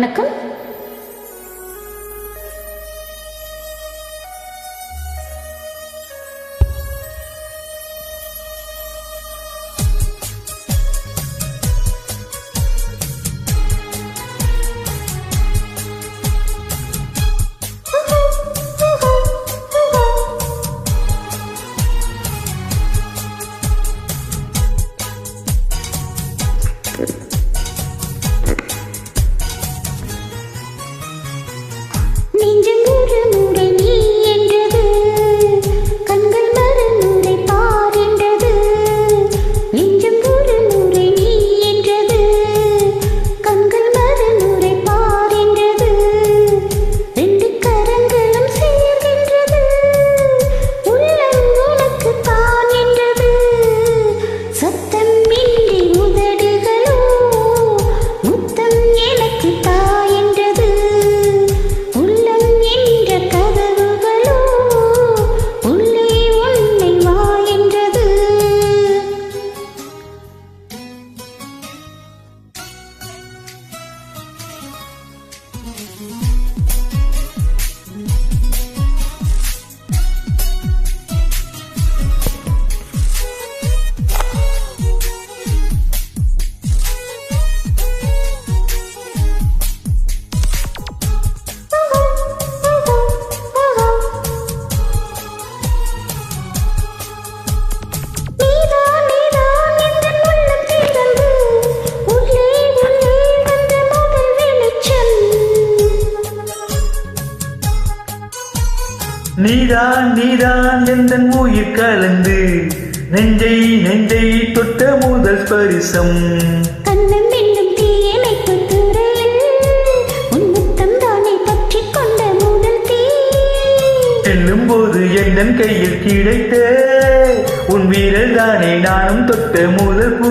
வணக்கம். நீதான் நீதான் எந்த உயிர் கலந்து நெஞ்சை நெஞ்சை தொட்ட முதல் பரிசம் கண்ணம் என்னும் தீயனை போது எந்தன் கையில் கிடைத்த உன் வீரர் தானே நானும் தொட்ட முதல் பூ.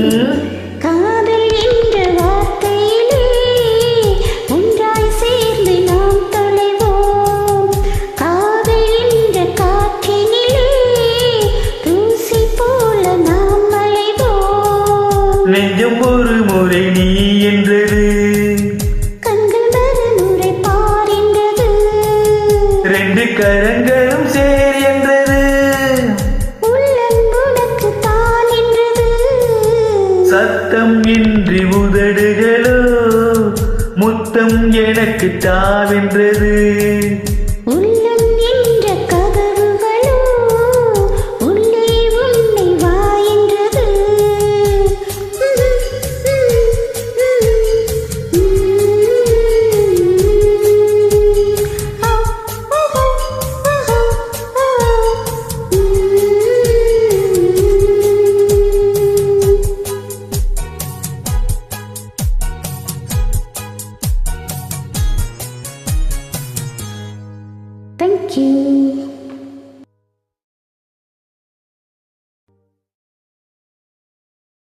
รือ இன்றி உதடுகளோ முத்தம் எனக்கு தாவின்றது. Thank you.